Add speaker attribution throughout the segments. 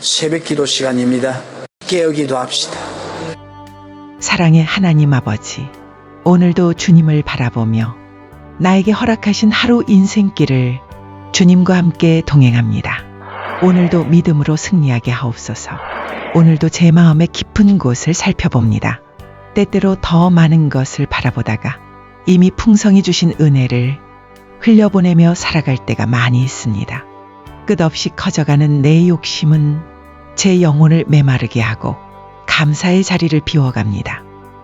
Speaker 1: 새벽 기도 시간입니다. 깨어 기도 합시다.
Speaker 2: 사랑의 하나님 아버지, 오늘도 주님을 바라보며 나에게 허락하신 하루 인생길을 주님과 함께 동행합니다. 오늘도 믿음으로 승리하게 하옵소서. 오늘도 제 마음의 깊은 곳을 살펴봅니다. 때때로 더 많은 것을 바라보다가 이미 풍성히 주신 은혜를 흘려보내며 살아갈 때가 많이 있습니다. 끝없이 커져가는 내 욕심은 제 영혼을 메마르게 하고 감사의 자리를 비워갑니다.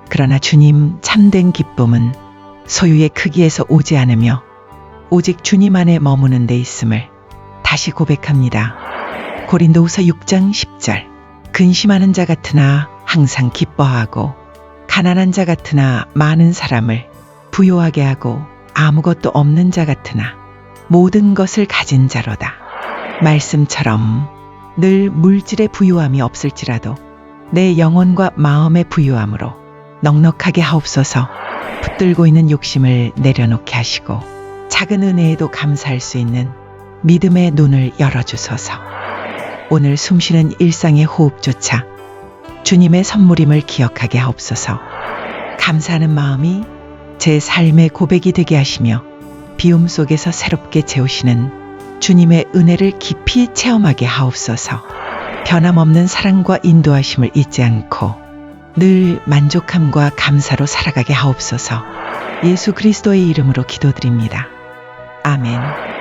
Speaker 2: 그러나 주님 참된 기쁨은 소유의 크기에서 오지 않으며 오직 주님 안에 머무는 데 있음을 다시 고백합니다. 고린도후서 6장 10절 근심하는 자 같으나 항상 기뻐하고 가난한 자 같으나 많은 사람을 부요하게 하고 아무것도 없는 자 같으나 모든 것을 가진 자로다. 말씀처럼 늘 물질의 부유함이 없을지라도 내 영혼과 마음의 부유함으로 넉넉하게 하옵소서. 붙들고 있는 욕심을 내려놓게 하시고 작은 은혜에도 감사할 수 있는 믿음의 눈을 열어주소서. 오늘 숨쉬는 일상의 호흡조차 주님의 선물임을 기억하게 하옵소서. 감사하는 마음이 제 삶의 고백이 되게 하시며 비움 속에서 새롭게 채우시는 주님의 은혜를 깊이 체험하게 하옵소서. 변함없는 사랑과 인도하심을 잊지 않고 늘 만족함과 감사로 살아가게 하옵소서. 예수 그리스도의 이름으로 기도드립니다. 아멘.